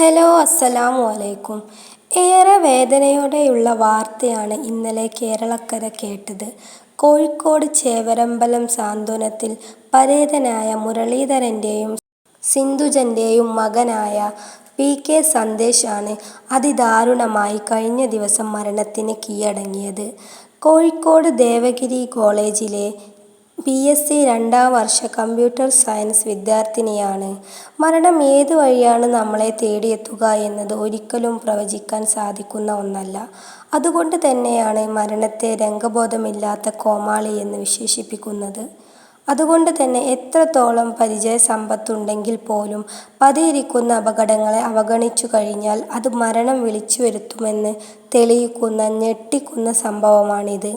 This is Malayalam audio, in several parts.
ഹലോ അസ്സലാമു അലൈക്കും. ഏറെ വേദനയോടെയുള്ള വാർത്തയാണ് ഇന്നലെ കേരളക്കര കേട്ടത്. കോഴിക്കോട് ചേവരമ്പലം സാന്ത്വനത്തിൽ പരേതനായ മുരളീധരന്റെയും സിന്ധുജന്റെയും മകനായ പി കെ സന്ദേശാണ് അതിദാരുണമായി കഴിഞ്ഞ ദിവസം മരണത്തിന് കീഴടങ്ങിയത്. കോഴിക്കോട് ദേവഗിരി കോളേജിലെ ബി എസ് സി രണ്ടാം വർഷ കമ്പ്യൂട്ടർ സയൻസ് വിദ്യാർത്ഥിനിയാണ്. മരണം ഏത് വഴിയാണ് നമ്മളെ തേടിയെത്തുക എന്നത് ഒരിക്കലും പ്രവചിക്കാൻ സാധിക്കുന്ന ഒന്നല്ല. അതുകൊണ്ട് തന്നെയാണ് മരണത്തെ രംഗബോധമില്ലാത്ത കോമാളി എന്ന് വിശേഷിപ്പിക്കുന്നത്. അതുകൊണ്ട് തന്നെ എത്രത്തോളം പരിചയ സമ്പത്തുണ്ടെങ്കിൽ പോലും പതിയിരിക്കുന്ന അപകടങ്ങളെ അവഗണിച്ചു കഴിഞ്ഞാൽ അത് മരണം വിളിച്ചു വരുത്തുമെന്ന് തെളിയിക്കുന്ന ഞെട്ടിക്കുന്ന സംഭവമാണിത്.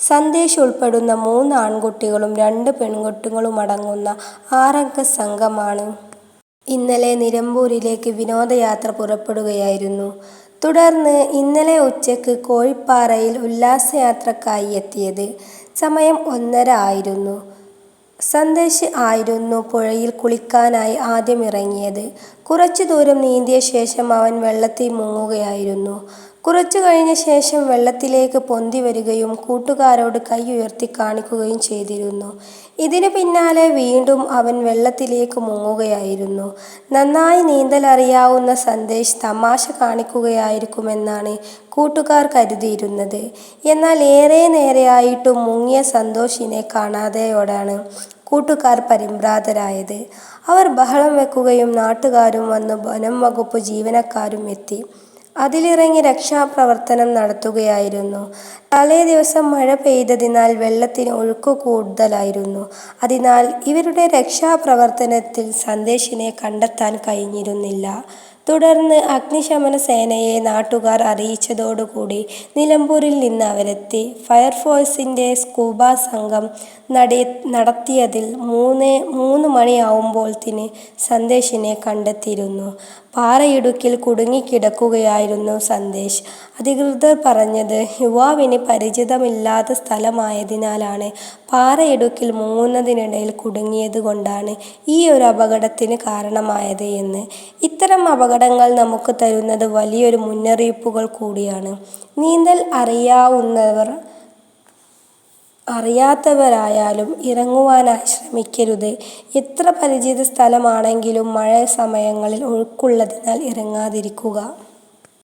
സന്ദേശ് ഉൾപ്പെടുന്ന മൂന്ന് ആൺകുട്ടികളും രണ്ട് പെൺകുട്ടികളുമടങ്ങുന്ന ആറംഗ സംഘമാണ്. ഇന്നലെ നിലമ്പൂരിലേക്ക് വിനോദയാത്ര പുറപ്പെടുകയായിരുന്നു. തുടർന്ന് ഇന്നലെ ഉച്ചയ്ക്ക് കോഴിപ്പാറയിൽ ഉല്ലാസയാത്രക്കായി എത്തിയത് സമയം ഒന്നര ആയിരുന്നു. സന്ദേശ് ആയിരുന്നു പുഴയിൽ കുളിക്കാനായി ആദ്യം ഇറങ്ങിയത് കുറച്ചു ദൂരം നീന്തിയ ശേഷം അവൻ വെള്ളത്തിൽ മുങ്ങുകയായിരുന്നു. കുറച്ചു കഴിഞ്ഞ ശേഷം വെള്ളത്തിലേക്ക് പൊന്തി വരികയും കൂട്ടുകാരോട് കൈ ഉയർത്തി കാണിക്കുകയും ചെയ്തിരുന്നു. ഇതിനു പിന്നാലെ വീണ്ടും അവൻ വെള്ളത്തിലേക്ക് മുങ്ങുകയായിരുന്നു. നന്നായി നീന്തൽ അറിയാവുന്ന സന്ദേശ് തമാശ കാണിക്കുകയായിരിക്കുമെന്നാണ് കൂട്ടുകാർ കരുതിയിരുന്നത്. എന്നാൽ ഏറെ നേരെയായിട്ടും മുങ്ങിയ സന്തോഷിനെ കാണാതെയോടാണ് കൂട്ടുകാർ പരിഭ്രാന്തരായത്. അവർ ബഹളം വെക്കുകയും നാട്ടുകാരും വന്ന് വനം വകുപ്പ് ജീവനക്കാരും എത്തി. അതിലിറങ്ങി രക്ഷാപ്രവർത്തനം നടത്തുകയായിരുന്നു. തലേ ദിവസം മഴ പെയ്തതിനാൽ വെള്ളത്തിന് ഒഴുക്ക് കൂടുതലായിരുന്നു. അതിനാൽ ഇവരുടെ രക്ഷാപ്രവർത്തനത്തിൽ സന്ദേശിനെ കണ്ടെത്താൻ കഴിഞ്ഞിരുന്നില്ല. തുടർന്ന് അഗ്നിശമന സേനയെ നാട്ടുകാർ അറിയിച്ചതോടുകൂടി നിലമ്പൂരിൽ നിന്ന് അവരെത്തി. ഫയർഫോഴ്സിന്റെ സ്കൂബ സംഘം നട നടത്തിയതിൽ മൂന്ന് മൂന്ന് മണിയാവുമ്പോഴത്തിന് സന്ദേശിനെ കണ്ടെത്തിയിരുന്നു. പാറയിടുക്കിൽ കുടുങ്ങിക്കിടക്കുകയായിരുന്നു സന്ദേശ്. അധികൃതർ പറഞ്ഞത് യുവാവിന് പരിചിതമില്ലാത്ത സ്ഥലമായതിനാലാണ് പാറയിടുക്കിൽ മൂന്നതിനിടയിൽ കുടുങ്ങിയത് കൊണ്ടാണ് ഈ ഒരു അപകടത്തിന് കാരണമായത് എന്ന്. ഇത്തരം അപകടങ്ങൾ നമുക്ക് തരുന്നത് വലിയൊരു മുന്നറിയിപ്പുകൾ കൂടിയാണ്. നീന്തൽ അറിയാവുന്നവർ അറിയാത്തവരായാലും ഇറങ്ങുവാനായി ശ്രമിക്കരുത് എത്ര പരിചിത സ്ഥലമാണെങ്കിലും മഴ സമയങ്ങളിൽ ഒഴുക്കുള്ളതിനാൽ ഇറങ്ങാതിരിക്കുക.